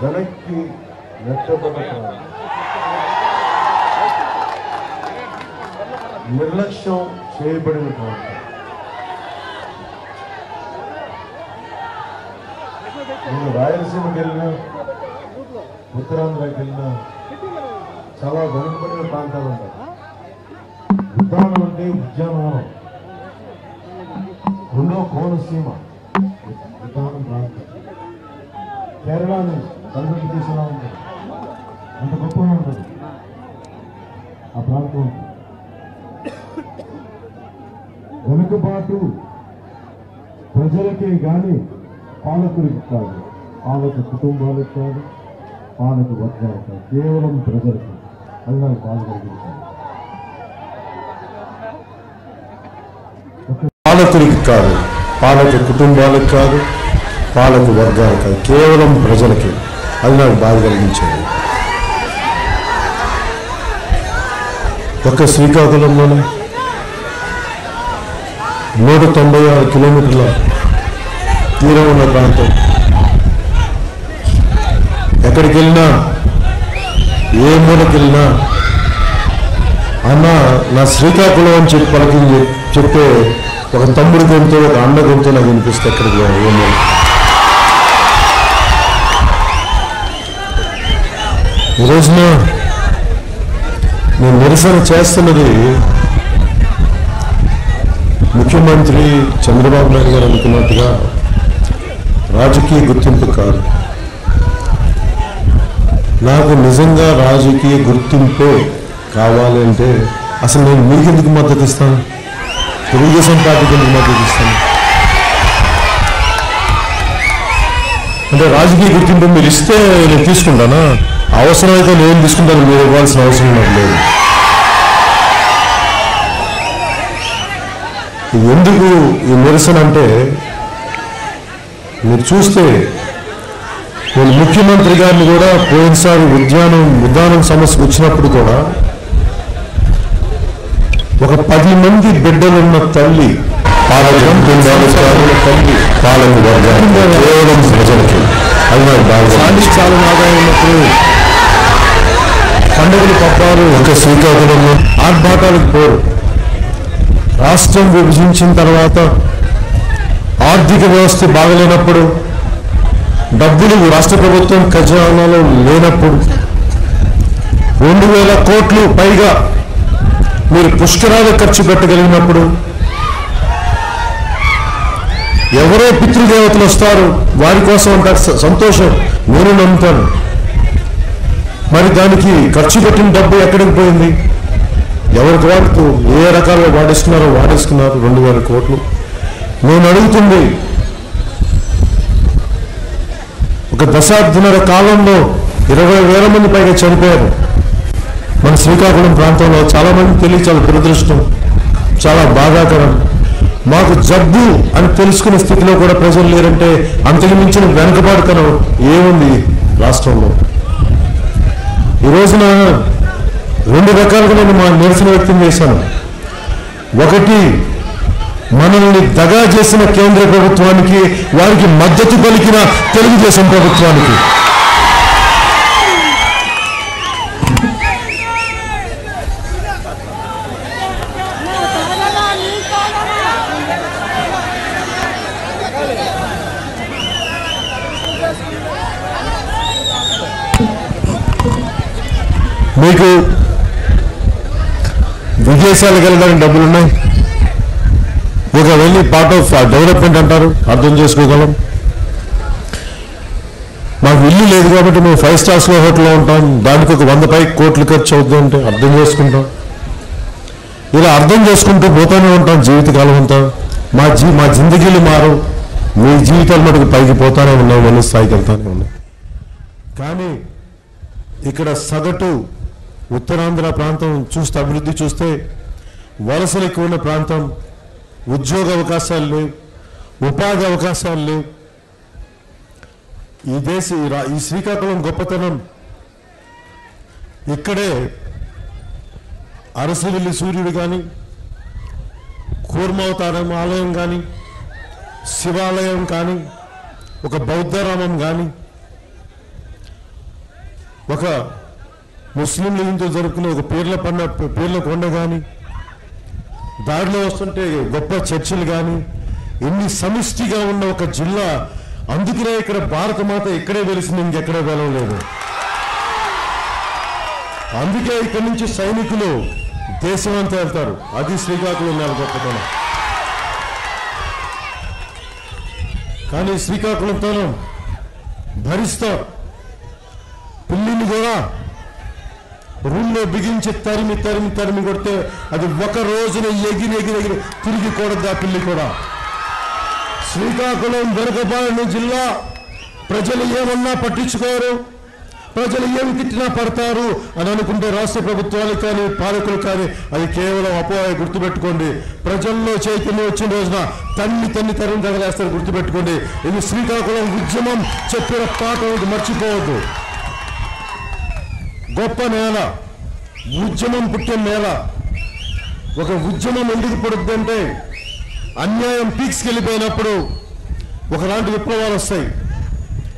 వెనక్కి నెట్టబడ్డ నిర్లక్ష్యం చేయబడిన ప్రాంతం నేను రాయలసీమకి వెళ్ళినా ఉత్తరాంధ్రకి వెళ్ళినా చాలా వెనుకబడిన ప్రాంతాలు ఉన్నాయి. ఉద్యానం అంటే ఉద్యానవనం. రెండో కోనసీమ ఉద్యానం ప్రాంతం. కేరళ నుంచి కనుగొట్టి తీసేలా ఉంది. అంత గొప్పగా ఉంటుంది ఆ ప్రాంతం. వెనుకబాటు ప్రజలకే కానీ పాలకుడికి కాదు పాలక కుటుంబాలకు కాదు పాలక వర్గాలకు కాదు కేవలం ప్రజలకు అది నాకు బాధ కలిగించాలి పాలకుడికి కాదు పాలక కుటుంబాలకు కాదు పాలక వర్గాలకు కాదు కేవలం ప్రజలకే. అది నాకు బాధ కలిగించేది. ఒక శ్రీకాకుళంలోనే నూట తొంభై ఆరు కిలోమీటర్ల తీరం ఉన్న ప్రాంతం. ఎక్కడికి వెళ్ళినా ఏ మూలకి వెళ్ళినా అన్న నా శ్రీకాకుళం అని చెప్పి పలికి చెప్తే ఒక తమ్ముడి గొంతు ఒక అన్న గొంతు నాకు వినిపిస్తే ఎక్కడికి ఏమో ఈ రోజున నేను నిరసన చేస్తున్నది ముఖ్యమంత్రి చంద్రబాబు నాయుడు గారు అనుకున్నట్టుగా రాజకీయ గుర్తింపు కాదు. నాకు నిజంగా రాజకీయ గుర్తింపు కావాలి అంటే అసలు నేను మీకు ఎందుకు మద్దతు ఇస్తాను? తెలుగుదేశం పార్టీకి ఎందుకు మద్దతు ఇస్తాను? అంటే రాజకీయ గుర్తింపు మీరు ఇస్తే నేను తీసుకుంటానా? అవసరమైతే నేను తీసుకుంటాను మీరు ఇవ్వాల్సిన అవసరం నాకు లేదు. ఎందుకు ఈ నిరసన అంటే మీరు చూస్తే నేను ముఖ్యమంత్రి గారిని కూడా పోయినసారి ఉద్యానం ఉద్యానం సమస్య వచ్చినప్పుడు కూడా ఒక పది మంది బిడ్డలున్న తల్లి తల్లి కేవలం ప్రజలకి. బాగా చాలా ఆదాయం ఉన్నప్పుడు పండుగలు పబ్బాలు. ఒక శ్రీకాకుళంలో ఆర్భాటాలకు పోరు. రాష్ట్రం విభజించిన తర్వాత ఆర్థిక వ్యవస్థ బాగలేనప్పుడు డబ్బులు రాష్ట్ర ప్రభుత్వం ఖజానాలో లేనప్పుడు రెండు వేల కోట్లు పైగా మీరు పుష్కరాలు ఖర్చు పెట్టగలిగినప్పుడు ఎవరో పితృదేవతలు వస్తారు వారి కోసం అంటారు సంతోషం నేను నమ్ముతాను మరి దానికి ఖర్చు పెట్టిన డబ్బు ఎక్కడికి పోయింది? ఎవరికి వాడుతూ ఏ రకాలుగా వాడేస్తున్నారో వాడేసుకున్నారు రెండు వేల కోట్లు. నేను అడుగుతుంది ఒక దశాబ్దన్నర కాలంలో ఇరవై వేల మంది పైగా చనిపోయారు. మన శ్రీకాకుళం ప్రాంతంలో చాలామంది తెలియ చాలా దురదృష్టం చాలా బాధాకరం. మాకు జబ్బు అని తెలుసుకునే స్థితిలో కూడా ప్రజలు లేరంటే అంతకు మించిన వెనుకబాటుతనం ఏముంది రాష్ట్రంలో? ఈ రోజున రెండు రకాలుగా నేను మా నిరసన వ్యక్తం చేశాను. ఒకటి మనల్ని దగా చేసిన కేంద్ర ప్రభుత్వానికి వారికి మద్దతు పలికిన తెలుగుదేశం ప్రభుత్వానికి. మీకు విదేశాలకు వెళ్ళడానికి డబ్బులు ఉన్నాయి. ఒక వెళ్ళి పార్ట్ ఆఫ్ డెవలప్మెంట్ అంటారు అర్థం చేసుకోగలం. మాకు ఇల్లు లేదు కాబట్టి మేము ఫైవ్ స్టార్స్లో హోటల్లో ఉంటాం. దానికి ఒక వంద పై కోట్లు ఖర్చు అవుతుంది అంటే అర్థం చేసుకుంటాం. ఇలా అర్థం చేసుకుంటూ పోతానే ఉంటాం జీవితకాలం అంతా. మా జీ మా జిందగీలు మారు. మీ జీవితాలు మటుకు పైకి పోతానే ఉన్నాయి మన స్థాయికి వెళ్తానే ఉన్నాయి కానీ ఇక్కడ సగటు ఉత్తరాంధ్ర ప్రాంతం చూస్తే అభివృద్ధి చూస్తే వలసలు ఎక్కువ ఉన్న ప్రాంతం ఉద్యోగ అవకాశాలు లేవు ఉపాధి అవకాశాలు లేవు. ఈ దేశ ఈ శ్రీకాకుళం గొప్పతనం ఇక్కడే అరసివిల్లి సూర్యుడు కానీ కూర్మవతారం ఆలయం కానీ శివాలయం కానీ ఒక బౌద్ధరామం కానీ ఒక ముస్లిం లీగ్తో జరుపుకునే ఒక పీర్ల పండ పీర్ల కొండ కానీ దారిలో వస్తుంటే గొప్ప చర్చిలు కానీ ఎన్ని సమిష్టిగా ఉన్న ఒక జిల్లా అందుకనే ఇక్కడ భారత మాత ఇక్కడే వెలిసింది ఇంకెక్కడే లేదు అందుకే ఇక్కడి నుంచి సైనికులు దేశమంతా వెళ్తారు. అది శ్రీకాకుళం నెల గొప్పతనం కానీ శ్రీకాకుళంతో భరిస్తారు పిల్లిని కూడా రూమ్లో బిగించి తరిమి తరిమి తరిమి కొడితే అది ఒక రోజున ఎగిరి ఎగిరి ఎగిరి తిరిగి కూడదు ఆ పిల్లి కూడా. శ్రీకాకుళం వెనుకబాడిన జిల్లా ప్రజలు ఏమన్నా పట్టించుకోరు? ప్రజలు ఏమి తిట్టినా పడతారు అని అనుకుంటే రాష్ట్ర ప్రభుత్వాలు కానీ పాలకులు కానీ అది కేవలం అపోహ గుర్తుపెట్టుకోండి. ప్రజల్లో చైతన్యం వచ్చిన రోజున తన్ని తన్ని తరిమి తగలేస్తారు గుర్తుపెట్టుకోండి. ఇది శ్రీకాకుళం ఉద్యమం చెప్పిన పాట మర్చిపోవద్దు. గొప్ప నేల ఉద్యమం పుట్టిన నేల. ఒక ఉద్యమం ఎందుకు పుడుతుందంటే అన్యాయం పీక్స్కి వెళ్ళిపోయినప్పుడు ఒకలాంటి విప్లవాలు వస్తాయి.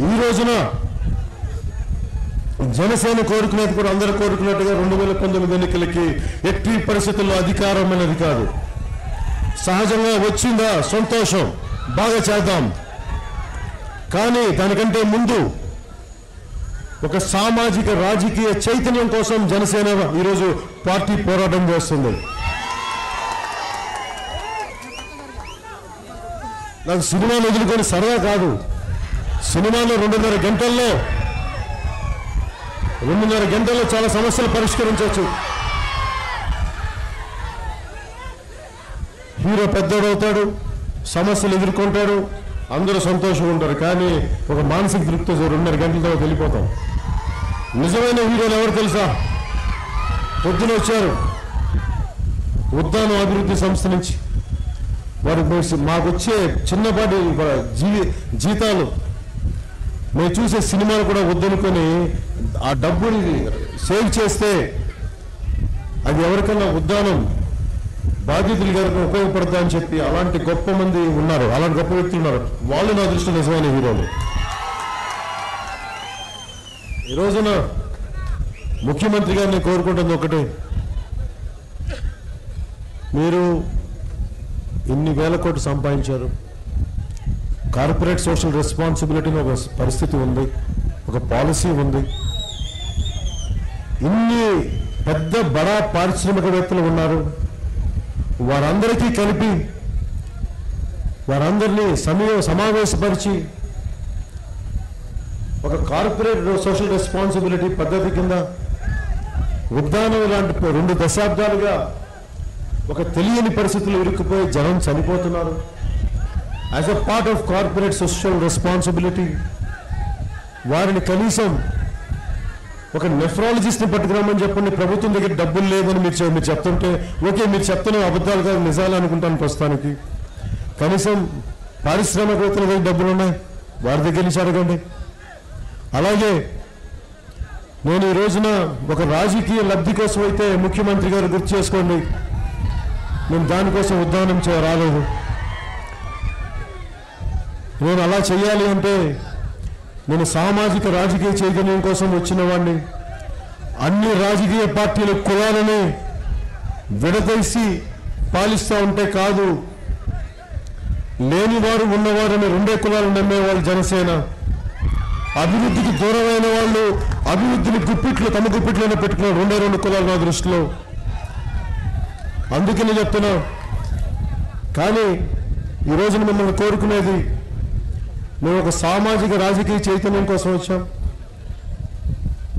ఈ రోజున జనసేన కోరుకునేది కూడా అందరూ కోరుకున్నట్టుగా రెండు వేల పంతొమ్మిది ఎన్నికలకి ఎట్టి పరిస్థితుల్లో అధికారం అనేది కాదు. సహజంగా వచ్చిందా? సంతోషం. బాగా చేద్దాం. కానీ దానికంటే ముందు ఒక సామాజిక రాజకీయ చైతన్యం కోసం జనసేన ఈరోజు పార్టీ పోరాటం చేస్తుంది. నాకు సినిమాలు వదులుకొని సరదా కాదు. సినిమాలో రెండున్నర గంటల్లో రెండున్నర గంటల్లో చాలా సమస్యలు పరిష్కరించవచ్చు. హీరో పెద్దోడవుతాడు సమస్యలు ఎదుర్కొంటాడు అందరూ సంతోషంగా ఉంటారు. కానీ ఒక మానసిక తృప్తి రెండున్నర గంటల తర్వాత వెళ్ళిపోతాం. నిజమైన హీరోలు ఎవరు తెలుసా? పొద్దున వచ్చారు. ఉద్దానం అభివృద్ధి సంస్థ నుంచి. వారు మాకు వచ్చే చిన్నపాటి జీవి జీతాలు. మేము చూసే సినిమాలు కూడా వద్దనుకొని ఆ డబ్బుని సేవ్ చేస్తే అది ఎవరికైనా ఉద్దానం బాధ్యతలు గారికి ఉపయోగపడతా అని చెప్పి అలాంటి గొప్ప మంది ఉన్నారు. అలాంటి గొప్ప వ్యక్తులు ఉన్నారు. వాళ్ళు నా దృష్టి నిజమైన హీరోలు. ఈ రోజున ముఖ్యమంత్రి గారిని కోరుకుంటుంది ఒకటే. మీరు ఇన్ని వేల కోట్లు సంపాదించారు. కార్పొరేట్ సోషల్ రెస్పాన్సిబిలిటీని ఒక పరిస్థితి ఉంది. ఒక పాలసీ ఉంది. ఇన్ని పెద్ద బడా పారిశ్రామికవేత్తలు ఉన్నారు. వారందరికీ కలిపి వారందరినీ సమయ సమావేశపరిచి ఒక కార్పొరేట్ సోషల్ రెస్పాన్సిబిలిటీ పద్ధతి కింద ఉద్దానం లాంటి రెండు దశాబ్దాలుగా ఒక తెలియని పరిస్థితులు ఇరుక్కుపోయి జనం చనిపోతున్నారు. As a part of corporate social responsibility వారిని కనీసం ఒక నెఫ్రాలజిస్ట్ని పట్టుకురామని చెప్పండి. ప్రభుత్వం దగ్గర డబ్బులు లేదని మీరు మీరు చెప్తుంటే ఓకే మీరు చెప్తున్న అబద్ధాలు కాదు నిజాలు అనుకుంటాను ప్రస్తుతానికి. కనీసం పారిశ్రామికవేత్తల దగ్గర డబ్బులు ఉన్నాయి. వారి దగ్గర నుంచి అడగండి. అలాగే నేను ఈ రోజున ఒక రాజకీయ లబ్ధి కోసం అయితే ముఖ్యమంత్రి గారు గుర్తు చేసుకోండి. నేను దానికోసం ఉద్దానం చే రాలేదు. నేను అలా చేయాలి అంటే నేను సామాజిక రాజకీయ చైతన్యం కోసం వచ్చిన వాడిని అన్ని రాజకీయ పార్టీల కులాలని విడదీసి పాలిస్తూ ఉంటే కాదు లేనివారు ఉన్నవారని రెండే కులాలు నమ్మేవాళ్ళు జనసేన. అభివృద్ధికి దూరమైన వాళ్ళు అభివృద్ధిని గుప్పిట్లు తమ గుప్పిట్లోనే పెట్టుకున్నారు రెండే రెండు కులాలు నా దృష్టిలో. అందుకే నేను చెప్తున్నా కానీ ఈ రోజున మిమ్మల్ని కోరుకునేది మేము ఒక సామాజిక రాజకీయ చైతన్యం కోసం వచ్చాం.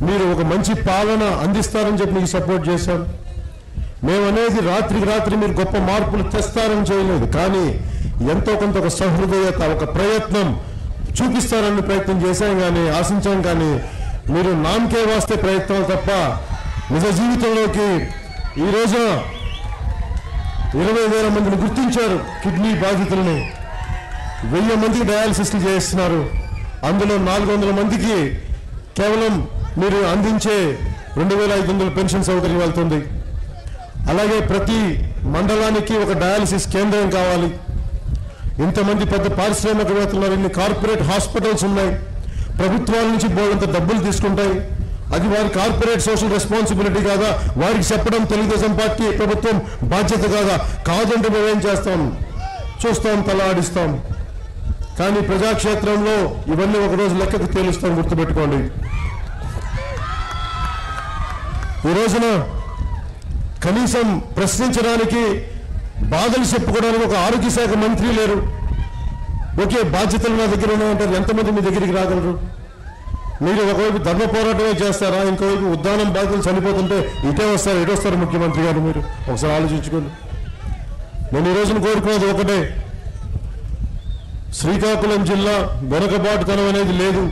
మీరు ఒక మంచి పాలన అందిస్తారని చెప్పి మీకు సపోర్ట్ చేశాం. మేము అనేది రాత్రికి రాత్రి మీరు గొప్ప మార్పులు తెస్తారని చేయలేదు కానీ ఎంతో కొంత ఒక సహృదయత ఒక ప్రయత్నం చూపిస్తారని ప్రయత్నం చేశాం కానీ ఆశించాం కానీ మీరు నామకే వాస్తే ప్రయత్నాలు తప్ప నిజ జీవితంలోకి ఈరోజు ఇరవై వేల మందిని గుర్తించారు కిడ్నీ బాధితులని. వెయ్యి మందికి డయాలసిస్లు చేస్తున్నారు అందులో నాలుగు వందల మందికి కేవలం మీరు అందించే రెండు వేల ఐదు వందల పెన్షన్ సౌకర్యం వెళ్తుంది. అలాగే ప్రతి మండలానికి ఒక డయాలసిస్ కేంద్రం కావాలి. ఇంతమంది పెద్ద పారిశ్రామికవేత్తలు ఉన్నారు ఇన్ని కార్పొరేట్ హాస్పిటల్స్ ఉన్నాయి. ప్రభుత్వాల నుంచి బోడంత డబ్బులు తీసుకుంటాయి. అది వారి కార్పొరేట్ సోషల్ రెస్పాన్సిబిలిటీ కాదా? వారికి చెప్పడం తెలుగుదేశం పార్టీ ప్రభుత్వం బాధ్యత కాదా? కాదంటే మేమేం చేస్తాం? చూస్తాం తల ఆడిస్తాం కానీ ప్రజాక్షేత్రంలో ఇవన్నీ ఒకరోజు లెక్కకు తేలుస్తాం గుర్తుపెట్టుకోండి. ఈ రోజున కనీసం ప్రశ్నించడానికి బాధలు చెప్పుకోవడానికి ఒక ఆరోగ్య శాఖ మంత్రి లేరు. ఒకే బాధ్యతలు నా దగ్గర ఉన్నాయంటారు ఎంతమంది మీ దగ్గరికి రాగలరు? మీరు ఒకవైపు ధర్మ పోరాటమే చేస్తారా? ఇంకోవైపు ఉద్దానం బాధ్యతలు చనిపోతుంటే ఇటే వస్తారు ఇటు వస్తారు ముఖ్యమంత్రి గారు మీరు. ఒకసారి ఆలోచించుకోండి. నేను ఈ రోజున కోరుకున్నది ఒకటే. శ్రీకాకుళం జిల్లా వెనకబాటుతనం అనేది లేదు.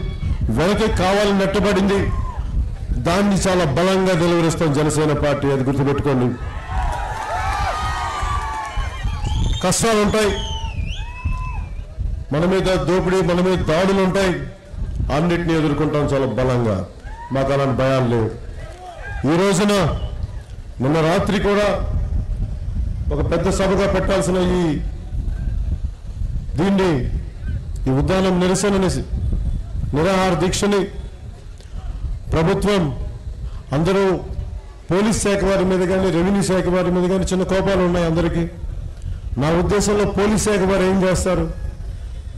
వెనకే కావాలని నెట్టబడింది. దాన్ని చాలా బలంగా నిలవరిస్తాం జనసేన పార్టీ. అది గుర్తుపెట్టుకోండి. కష్టాలు ఉంటాయి మన మీద దోపిడీ మన మీద దాడులు ఉంటాయి అన్నిటిని ఎదుర్కొంటాం చాలా బలంగా. మాకు అలాంటి భయాలు లేవు. ఈ రోజున నిన్న రాత్రి కూడా ఒక పెద్ద సభగా పెట్టాల్సిన ఈ దీన్ని ఈ ఉద్దానం నిరసనని నిరాహార దీక్షని ప్రభుత్వం అందరూ పోలీస్ శాఖ వారి మీద కానీ రెవెన్యూ శాఖ వారి మీద కానీ చిన్న కోపాలు ఉన్నాయి అందరికీ. నా ఉద్దేశంలో పోలీస్ శాఖ వారు ఏం చేస్తారు?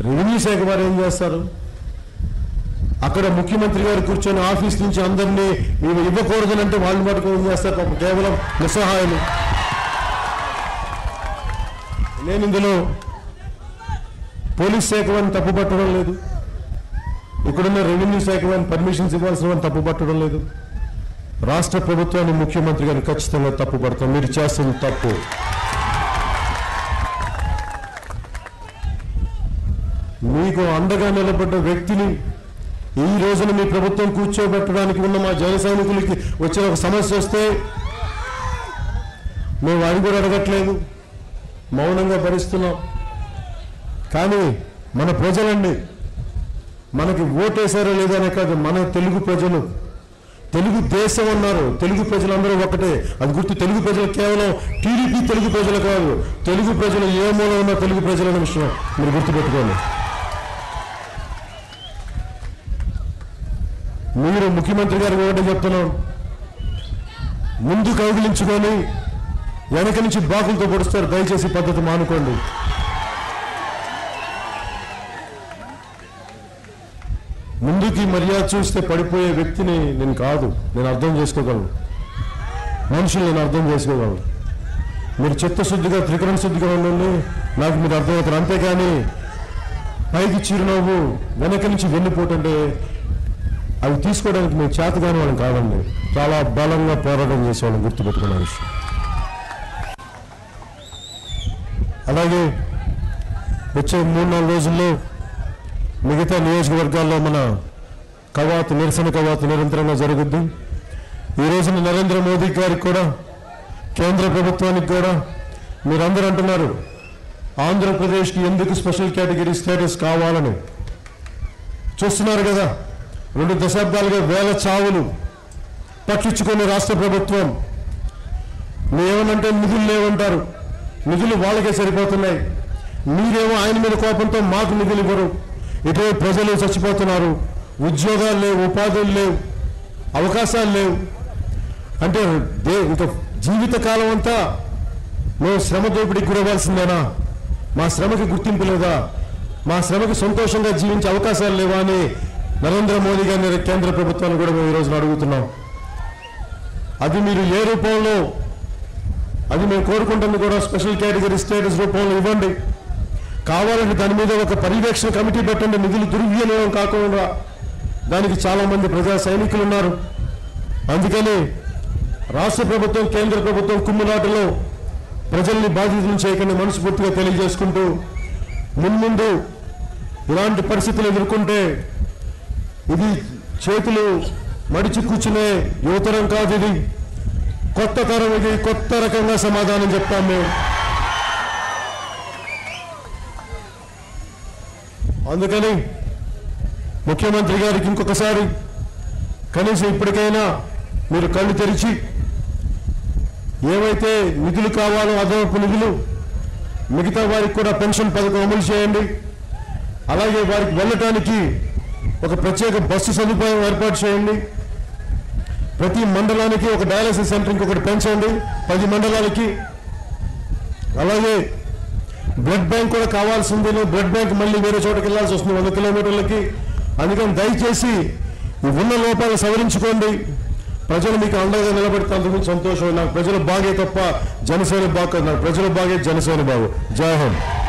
రెవెన్యూ శాఖ వారు ఏం చేస్తారు? అక్కడ ముఖ్యమంత్రి గారు కూర్చొని ఆఫీస్ నుంచి అందరినీ మేము ఇవ్వకూడదనంటే వాళ్ళు మటుకు ఏం చేస్తారు? పాపం కేవలం నిస్సహాయులు. నేను ఇందులో పోలీస్ శాఖ వారిని తప్పుపట్టడం లేదు. ఇక్కడున్న రెవెన్యూ శాఖ వారిని పర్మిషన్స్ ఇవ్వాల్సిన వారిని తప్పుపట్టడం లేదు. రాష్ట్ర ప్రభుత్వాన్ని ముఖ్యమంత్రి గారు ఖచ్చితంగా తప్పుపడతాం. మీరు చేస్తుంది తప్పు. మీకు అండగా నిలబడ్డ వ్యక్తిని ఈ రోజున మీ ప్రభుత్వం కూర్చోబెట్టడానికి ఉన్న మా జన సైనికులకి వచ్చిన ఒక సమస్య వస్తే మేము అది కూడా అడగట్లేదు. మౌనంగా భరిస్తున్నాం. కానీ మన ప్రజలండి మనకి ఓటేశారో లేదో అనే కాదు మన తెలుగు ప్రజలు తెలుగు దేశం అన్నారు. తెలుగు ప్రజలందరూ ఒకటే. అది గుర్తు తెలుగు ప్రజలు కేవలం టీడీపీ తెలుగు ప్రజలు కాదు. తెలుగు ప్రజలు ఏ మూలం ఉన్న తెలుగు ప్రజలనే విషయం మీరు గుర్తుపెట్టుకోండి. మీరు ముఖ్యమంత్రి గారు ఒకటే చెప్తున్నాం. ముందు కౌగిలించుకొని వెనక నుంచి బాకులతో పొడుస్తారు. దయచేసి పద్ధతి మానుకోండి. ముందుకి మర్యాద చూస్తే పడిపోయే వ్యక్తిని నేను కాదు. నేను అర్థం చేసుకోగలను. మనుషులు నేను అర్థం చేసుకోగలను. మీరు చిత్తశుద్ధిగా త్రికరణ శుద్ధిగా ఉండండి. నాకు మీరు అర్థమవుతారు. అంతేగాని పైకి చిరునవ్వు వెనక నుంచి వెళ్ళిపోతుంటే అవి తీసుకోవడానికి మేము చేతగాని వాళ్ళం కాదండి. చాలా బలంగా పోరాటం చేసేవాళ్ళం గుర్తుపెట్టుకున్న విషయం. అలాగే వచ్చే మూడు నాలుగు రోజుల్లో మిగతా నియోజకవర్గాల్లో మన కవాతు నిరసన కవాతు నిరంతరంగా జరుగుద్ది. ఈ రోజున నరేంద్ర మోదీ గారికి కూడా కేంద్ర ప్రభుత్వానికి కూడా మీరందరూ అంటున్నారు ఆంధ్రప్రదేశ్కి ఎందుకు స్పెషల్ కేటగిరీ స్టేటస్ కావాలని. చూస్తున్నారు కదా? రెండు దశాబ్దాలుగా వేల చావులు పట్టించుకునే రాష్ట్ర ప్రభుత్వం మేమేమంటే నిధులు లేవంటారు. నిధులు వాళ్ళకే సరిపోతున్నాయి. మీరేమో ఆయన మీద కోపంతో మాకు నిధులు ఇవ్వరు. ఇటు ప్రజలు చచ్చిపోతున్నారు. ఉద్యోగాలు లేవు ఉపాధులు లేవు అవకాశాలు లేవు. అంటే దే ఇంకా జీవితకాలం అంతా మేము శ్రమ దోపిడీకి గురవ్వాల్సిందేనా? మా శ్రమకి గుర్తింపు లేదా? మా శ్రమకి సంతోషంగా జీవించే అవకాశాలు లేవా అని నరేంద్ర మోదీ గారిని కేంద్ర ప్రభుత్వాన్ని కూడా మేము ఈ రోజున అడుగుతున్నాం. అది మీరు ఏ రూపంలో అది మేము కోరుకుంటుంది కూడా స్పెషల్ కేటగిరీ స్టేటస్ రూపంలో ఇవ్వండి. కావాలంటే దాని మీద ఒక పర్యవేక్షణ కమిటీ పెట్టండి. నిధులు దుర్వినియోగం కాకుండా దానికి చాలామంది ప్రజా సైనికులు ఉన్నారు. అందుకని రాష్ట్ర ప్రభుత్వం కేంద్ర ప్రభుత్వం కుమ్ములాటలో ప్రజల్ని బాధితులు చేయకుండా మనస్ఫూర్తిగా తెలియజేసుకుంటూ మున్ముందు ఇలాంటి పరిస్థితులు ఎదుర్కొంటే ఇది చేతులు మడిచి కూర్చునే యువతరం కాదు ఇది. కొత్త తరం ఇది. కొత్త రకంగా సమాధానం చెప్తాం మేము. అందుకని ముఖ్యమంత్రి గారికి ఇంకొకసారి కనీసం ఇప్పటికైనా మీరు కళ్ళు తెరిచి ఏవైతే నిధులు కావాలో అదనపు నిధులు మిగతా వారికి కూడా పెన్షన్ పథకం అమలు చేయండి. అలాగే వారికి వెళ్ళటానికి ఒక ప్రత్యేక బస్సు సదుపాయం ఏర్పాటు చేయండి. ప్రతి మండలానికి ఒక డయాలసిస్ సెంటర్ ఇంకొకటి పెంచండి. పది మండలాలకి. అలాగే బ్లడ్ బ్యాంక్ కూడా కావాల్సింది. బ్లడ్ బ్యాంక్ మళ్ళీ వేరే చోటకి వెళ్ళాల్సి వస్తుంది. వంద కిలోమీటర్లకి. అందుకని దయచేసి ఉన్న లోపాలు సవరించుకోండి. ప్రజలు మీకు అండగా నిలబెడతాను సంతోషం. నాకు ప్రజలు బాగే తప్ప జనసేన బాగా నాకు ప్రజలు బాగే జనసేన బాగు జై హింద్.